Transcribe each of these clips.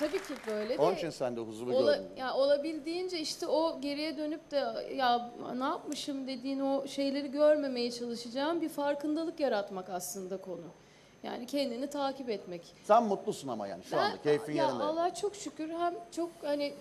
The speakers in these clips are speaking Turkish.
tabii ki böyle de. Onun için sen de huzuru Ola, gördün. ya olabildiğince işte o geriye dönüp de ya ne yapmışım dediğin o şeyleri görmemeye çalışacağım bir farkındalık yaratmak aslında konu. Yani kendini takip etmek. Sen mutlusun ama yani şu anda keyfin ya yerinde. Allah çok şükür hem çok hani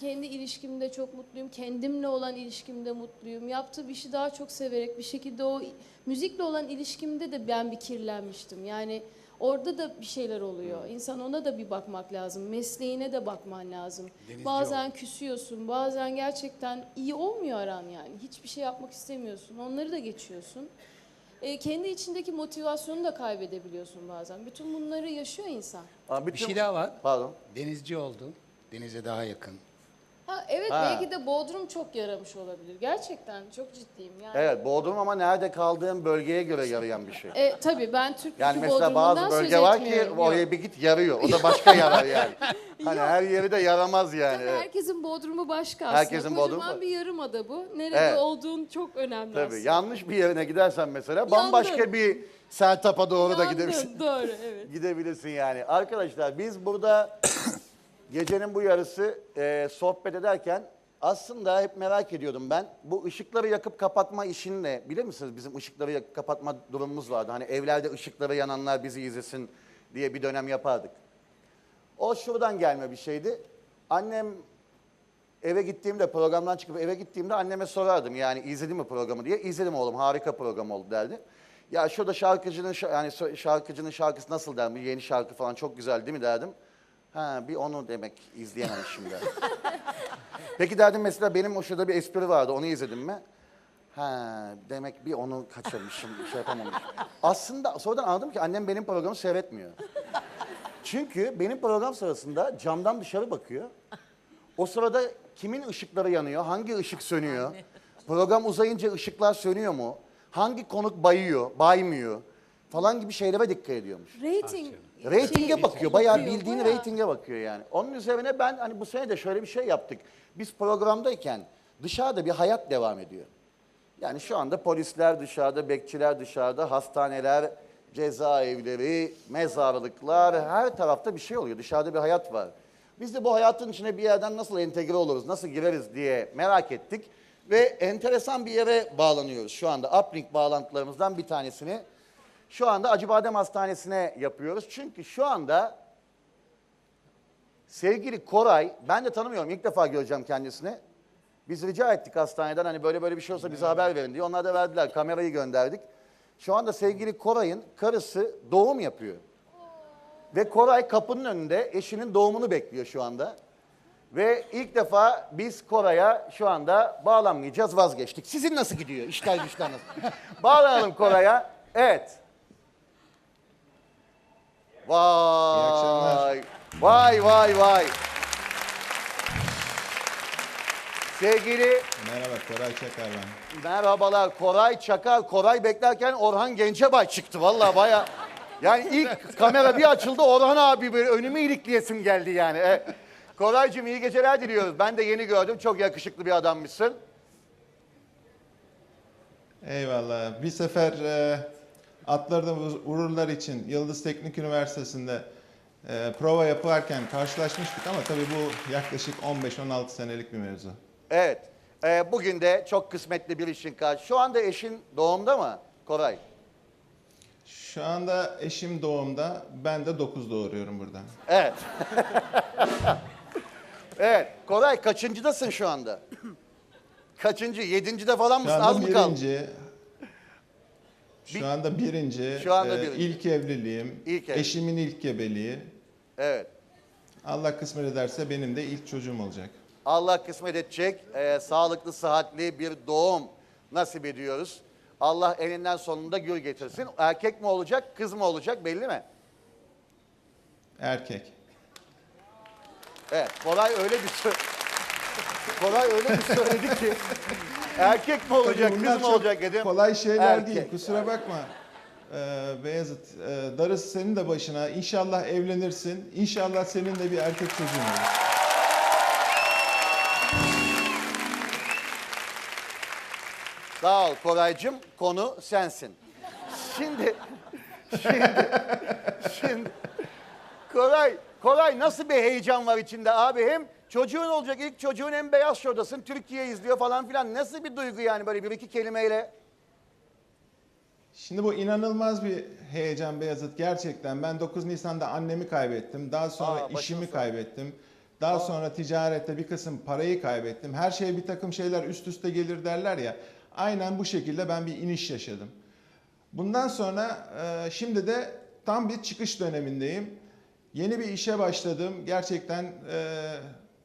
kendi ilişkimde çok mutluyum. Kendimle olan ilişkimde mutluyum. Yaptığım işi daha çok severek bir şekilde o müzikle olan ilişkimde de ben bir kirlenmiştim. Yani orada da bir şeyler oluyor. İnsan ona da bir bakmak lazım. Mesleğine de bakman lazım. bazen küsüyorsun. Bazen gerçekten iyi olmuyor aran yani. Hiçbir şey yapmak istemiyorsun. Onları da geçiyorsun. E, kendi içindeki motivasyonu da kaybedebiliyorsun bazen. Bütün bunları yaşıyor insan. Aa, Bir şey daha var. Pardon. Denizci oldun. Denize daha yakın. Ha, evet Ha. belki de Bodrum çok yaramış olabilir. Gerçekten çok ciddiyim yani. Evet Bodrum ama nerede kaldığın bölgeye göre yarayan bir şey. E, tabii ben Türk Yani Türk'ü mesela bazı söz bölge var ki etmiyorum. oraya bir git yarıyor. O da başka yarar yani. Hani her yeri de yaramaz yani. Tabii Evet. herkesin Bodrum'u başka aslında. Herkesin Bodrum'u Kocaman bir yarımada bu. Nerede Evet. olduğun çok önemli Tabii aslında. yanlış bir yerine gidersen mesela bambaşka bir Sertap'a doğru da Yandın, gidebilirsin. Doğru evet. Gidebilirsin yani. Arkadaşlar biz burada gecenin bu yarısı e, sohbet ederken aslında hep merak ediyordum ben. Bu ışıkları yakıp kapatma işinle bilir misiniz bizim ışıkları yakıp kapatma durumumuz vardı. Hani evlerde ışıkları yananlar bizi izlesin diye bir dönem yapardık. O şuradan gelme bir şeydi. Annem eve gittiğimde programdan çıkıp eve gittiğimde anneme sorardım yani izledin mi programı diye. İzledim oğlum harika program oldu derdi. Ya şurada şarkıcının şa- yani şarkıcının şarkısı nasıl der mi? Yeni şarkı falan çok güzel değil mi derdim. Ha bir onu demek izleyememişim derdim. Peki derdim mesela benim o şurada bir espri vardı onu izledin mi? Ha demek bir onu kaçırmışım, şey yapamamışım. Aslında sonradan anladım ki annem benim programı seyretmiyor. Çünkü benim program sırasında camdan dışarı bakıyor. O sırada kimin ışıkları yanıyor, hangi ışık sönüyor? Program uzayınca ışıklar sönüyor mu? Hangi konuk bayıyor, baymıyor falan gibi şeylere dikkat ediyormuş. Rating. Reytinge şeyi bakıyor, bayağı bildiğin bayağı. reytinge bakıyor yani. Onun üzerine ben hani bu sene de şöyle bir şey yaptık. Biz programdayken dışarıda bir hayat devam ediyor. Yani şu anda polisler dışarıda, bekçiler dışarıda, hastaneler, cezaevleri, mezarlıklar, her tarafta bir şey oluyor. Dışarıda bir hayat var. Biz de bu hayatın içine bir yerden nasıl entegre oluruz, nasıl gireriz diye merak ettik. Ve enteresan bir yere bağlanıyoruz şu anda. Uplink bağlantılarımızdan bir tanesini şu anda Acıbadem Hastanesi'ne yapıyoruz. Çünkü şu anda sevgili Koray, ben de tanımıyorum ilk defa göreceğim kendisini. Biz rica ettik hastaneden hani böyle böyle bir şey olsa bize haber verin diye. Onlar da verdiler. Kamerayı gönderdik. Şu anda sevgili Koray'ın karısı doğum yapıyor. Ve Koray kapının önünde eşinin doğumunu bekliyor şu anda. Ve ilk defa biz Koray'a şu anda bağlanmayacağız vazgeçtik. Sizin nasıl gidiyor? İşler güçler nasıl? Bağlanalım Koray'a. Evet. Vay. Vay vay vay. Sevgili Merhaba Koray Çakar ben. merhabalar Koray Çakar. Koray beklerken Orhan Gencebay çıktı vallahi baya. Yani ilk kamera bir açıldı Orhan abi böyle önümü ilikleyesim geldi yani. E, Koraycığım iyi geceler diliyoruz. Ben de yeni gördüm. Çok yakışıklı bir adammışsın. Eyvallah. Bir sefer e, atlardığımız uğurlar için Yıldız Teknik Üniversitesi'nde e, prova yaparken karşılaşmıştık ama tabii bu yaklaşık 15-16 senelik bir mevzu. Evet. E, bugün de çok kısmetli bir işin karşı. Şu anda eşin doğumda mı Koray? Şu anda eşim doğumda, ben de 9 doğuruyorum burada. Evet. evet. Koray kaçıncıdasın şu anda? Kaçıncı? Yedincide falan Şu mısın? Az mı kaldı? birinci, şu anda birinci, Şu anda e, birinci. ilk evliliğim, İlk evlilik. eşimin ilk gebeliği. Evet. Allah kısmet ederse benim de ilk çocuğum olacak. Allah kısmet edecek. e, sağlıklı, sıhhatli bir doğum nasip ediyoruz. Allah elinden sonunda gül getirsin. Erkek mi olacak, kız mı olacak belli mi? Erkek. Evet. Koray öyle bir sö- Koray öyle bir söyledi ki. Erkek mi olacak, Tabii bunlar kız mı çok olacak dedim. Kolay şeyler Erkek. değil. Kusura bakma. Ee, Beyazıt, e, darısı senin de başına. İnşallah evlenirsin. İnşallah senin de bir erkek çocuğun olur. Sağ ol Koraycığım. Konu sensin. Şimdi, şimdi, şimdi Koray Koray nasıl bir heyecan var içinde abi? Hem çocuğun olacak ilk çocuğun hem beyaz şovdasın. Türkiye izliyor falan filan. Nasıl bir duygu yani böyle bir iki kelimeyle? Şimdi bu inanılmaz bir heyecan Beyazıt gerçekten. Ben 9 Nisan'da annemi kaybettim. Daha sonra Aa, işimi kaybettim. Daha sonra ticarette bir kısım parayı kaybettim. Her şeye bir takım şeyler üst üste gelir derler ya. Aynen bu şekilde ben bir iniş yaşadım. Bundan sonra e, şimdi de tam bir çıkış dönemindeyim. Yeni bir işe başladım. Gerçekten e,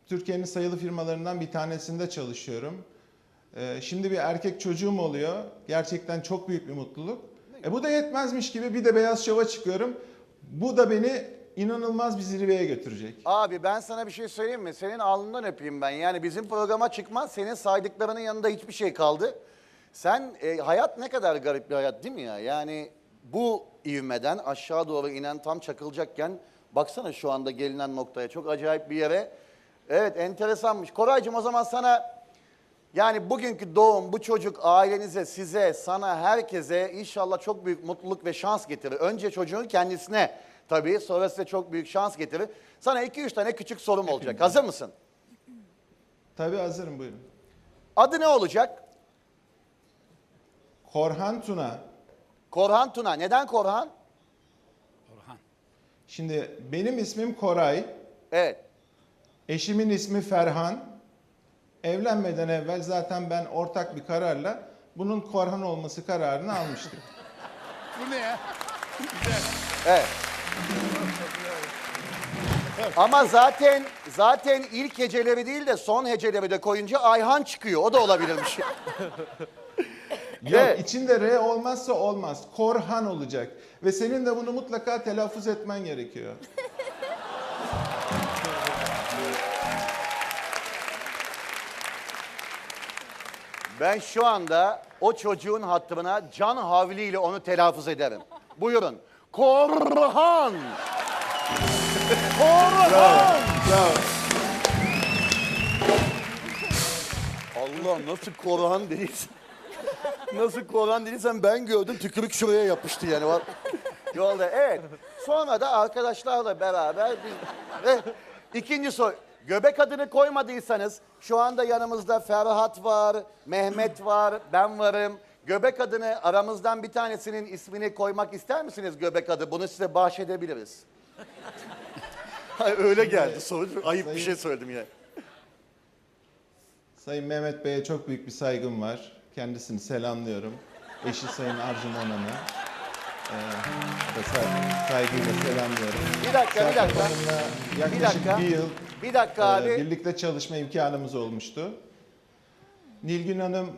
Türkiye'nin sayılı firmalarından bir tanesinde çalışıyorum. Ee, Şimdi bir erkek çocuğum oluyor. Gerçekten çok büyük bir mutluluk. E bu da yetmezmiş gibi bir de beyaz şova çıkıyorum. Bu da beni inanılmaz bir zirveye götürecek. Abi ben sana bir şey söyleyeyim mi? Senin alnından öpeyim ben. Yani bizim programa çıkmaz. Senin saydıklarının yanında hiçbir şey kaldı. Sen e, hayat ne kadar garip bir hayat değil mi ya? Yani bu ivmeden aşağı doğru inen tam çakılacakken baksana şu anda gelinen noktaya. Çok acayip bir yere. Evet enteresanmış. Koraycığım o zaman sana yani bugünkü doğum bu çocuk ailenize, size, sana, herkese inşallah çok büyük mutluluk ve şans getirir. Önce çocuğun kendisine tabii sonra size çok büyük şans getirir. Sana iki üç tane küçük sorum olacak. Hazır mısın? Tabii hazırım buyurun. Adı ne olacak? Korhan Tuna. Korhan Tuna. Neden Korhan? Orhan. Şimdi benim ismim Koray. Evet. Eşimin ismi Ferhan. Evlenmeden evvel zaten ben ortak bir kararla bunun Korhan olması kararını almıştık. Bu ne ya? Evet. Ama zaten zaten ilk heceleri değil de son heceleri de koyunca Ayhan çıkıyor. O da olabilirmiş. Yok Evet. içinde R olmazsa olmaz. Korhan olacak. Ve senin de bunu mutlaka telaffuz etmen gerekiyor. Ben şu anda o çocuğun hatırına can havliyle onu telaffuz ederim. Buyurun. Korhan. Korhan. Allah nasıl Korhan değilsen. nasıl Korhan değilsen ben gördüm tükürük şuraya yapıştı yani. Bak, Yolda evet. Sonra da arkadaşlarla beraber biz... Ve ikinci soru. Göbek adını koymadıysanız şu anda yanımızda Ferhat var, Mehmet var, ben varım. Göbek adını aramızdan bir tanesinin ismini koymak ister misiniz göbek adı? Bunu size bahşedebiliriz. Hayır, öyle geldi soru. Ayıp bir şey söyledim ya. Sayın Mehmet Bey'e çok büyük bir saygım var. Kendisini selamlıyorum. Eşi Sayın Arjun Onan'ı. Ee, saygıyla selamlıyorum. Bir dakika, bir dakika. Hanım'la Bir yaklaşık dakika. bir yıl Bir dakika e, abi. birlikte çalışma imkanımız olmuştu. Nilgün Hanım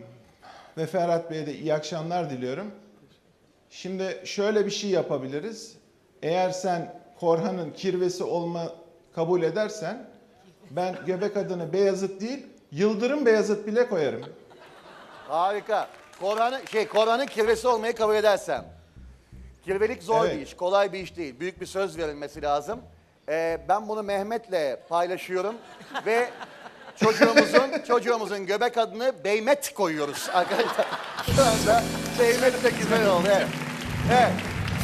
ve Ferhat Bey'e de iyi akşamlar diliyorum. Şimdi şöyle bir şey yapabiliriz. Eğer sen Korhan'ın kirvesi olma kabul edersen ben göbek adını Beyazıt değil Yıldırım Beyazıt bile koyarım. Harika. Koran'ın şey Koran'ın kirvesi olmayı kabul edersem. Kirvelik zor Evet. bir iş, kolay bir iş değil. Büyük bir söz verilmesi lazım. Ee, ben bunu Mehmet'le paylaşıyorum ve çocuğumuzun çocuğumuzun göbek adını Beymet koyuyoruz arkadaşlar. Şu anda Beymet de güzel oldu. Evet. evet.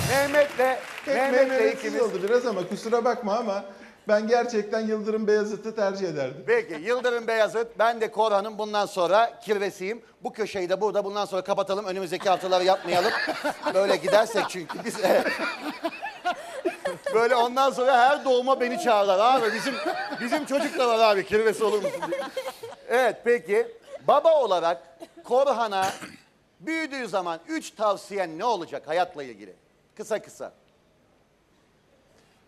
Mehmet'le Pek Mehmet'le memnuniyetsiz ikimiz. oldu biraz ama kusura bakma ama ben gerçekten Yıldırım Beyazıt'ı tercih ederdim. Peki Yıldırım Beyazıt, ben de Korhan'ın bundan sonra kirvesiyim. Bu köşeyi de burada bundan sonra kapatalım. Önümüzdeki haftaları yapmayalım. Böyle gidersek çünkü biz... Böyle ondan sonra her doğuma beni çağırırlar abi. Bizim bizim çocuk da var abi kirvesi olur musun diye. Evet peki. Baba olarak Korhan'a büyüdüğü zaman üç tavsiyen ne olacak hayatla ilgili? Kısa kısa.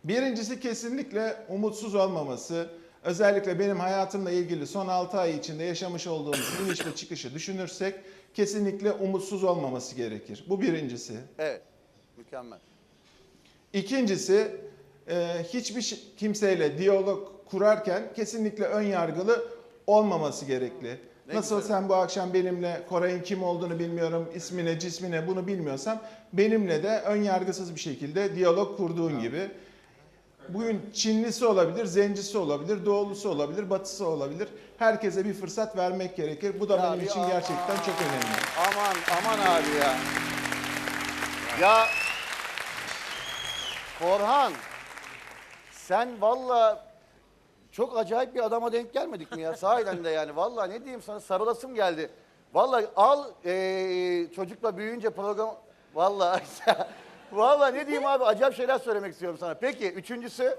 Birincisi kesinlikle umutsuz olmaması. Özellikle benim hayatımla ilgili son 6 ay içinde yaşamış olduğumuz iniş ve çıkışı düşünürsek kesinlikle umutsuz olmaması gerekir. Bu birincisi. Evet. Mükemmel. İkincisi e, hiçbir kimseyle diyalog kurarken kesinlikle ön yargılı olmaması gerekli. Ne Nasıl güzel. sen bu akşam benimle Koray'ın kim olduğunu bilmiyorum, ismine, cismine bunu bilmiyorsam benimle de ön yargısız bir şekilde diyalog kurduğun gibi. Bugün Çinlisi olabilir, Zencisi olabilir, Doğulusu olabilir, Batısı olabilir. Herkese bir fırsat vermek gerekir. Bu da Ya benim bir için aman. gerçekten çok önemli. Aman aman abi ya. Ya Korhan sen valla çok acayip bir adama denk gelmedik mi ya? Sahiden de yani. Valla ne diyeyim sana sarılasım geldi. Valla al eee, çocukla büyüyünce program... Valla Valla ne diyeyim abi acayip şeyler söylemek istiyorum sana. Peki üçüncüsü...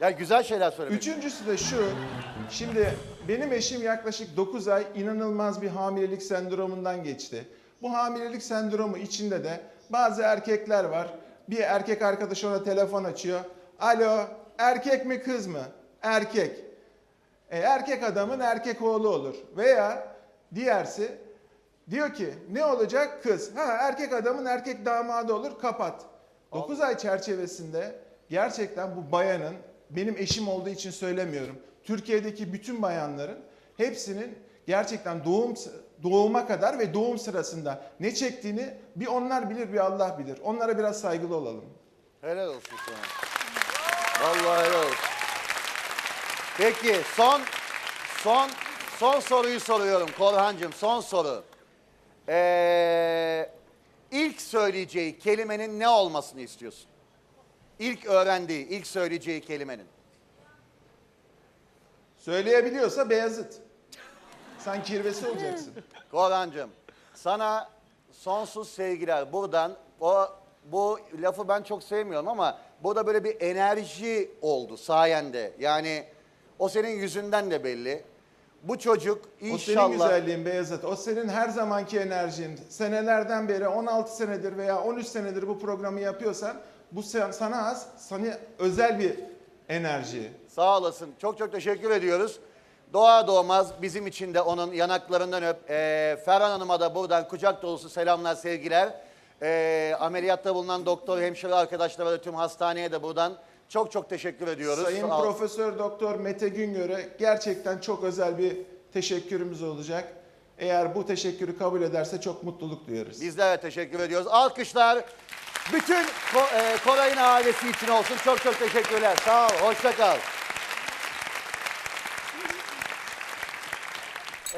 Ya güzel şeyler söylemek Üçüncüsü de şu. Şimdi benim eşim yaklaşık 9 ay inanılmaz bir hamilelik sendromundan geçti. Bu hamilelik sendromu içinde de bazı erkekler var. Bir erkek arkadaş ona telefon açıyor. Alo, erkek mi kız mı? Erkek. E, erkek adamın erkek oğlu olur. Veya diğersi diyor ki ne olacak? Kız. Ha erkek adamın erkek damadı olur. Kapat. 9 ay çerçevesinde gerçekten bu bayanın benim eşim olduğu için söylemiyorum. Türkiye'deki bütün bayanların hepsinin gerçekten doğum doğuma kadar ve doğum sırasında ne çektiğini bir onlar bilir bir Allah bilir. Onlara biraz saygılı olalım. Helal olsun sana. Vallahi helal olsun. Peki son son son soruyu soruyorum Korhancığım son soru. Ee, ilk söyleyeceği kelimenin ne olmasını istiyorsun? İlk öğrendiği, ilk söyleyeceği kelimenin. Söyleyebiliyorsa Beyazıt. Sen kirvesi olacaksın. Korhancığım sana sonsuz sevgiler buradan. O bu lafı ben çok sevmiyorum ama burada böyle bir enerji oldu sayende. Yani o senin yüzünden de belli. Bu çocuk O senin inşallah güzelliğin Beyazıt. O senin her zamanki enerjin. Senelerden beri 16 senedir veya 13 senedir bu programı yapıyorsan bu sana az, sana özel bir enerji. Sağ olasın. Çok çok teşekkür ediyoruz. Doğa doğmaz bizim için de onun yanaklarından öp. Ee, Ferhan Hanım'a da buradan kucak dolusu selamlar, sevgiler. Ee, ameliyatta bulunan doktor, hemşire arkadaşlara da tüm hastaneye de buradan çok çok teşekkür ediyoruz. Sayın Sağ. Profesör Doktor Mete Güngör'e gerçekten çok özel bir teşekkürümüz olacak. Eğer bu teşekkürü kabul ederse çok mutluluk duyarız. Bizler de teşekkür ediyoruz. Alkışlar bütün e, Koray'ın ailesi için olsun. Çok çok teşekkürler. Sağ ol, hoşça kal.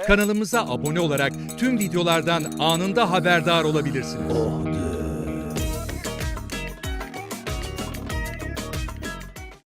Kanalımıza abone olarak tüm videolardan anında haberdar olabilirsiniz.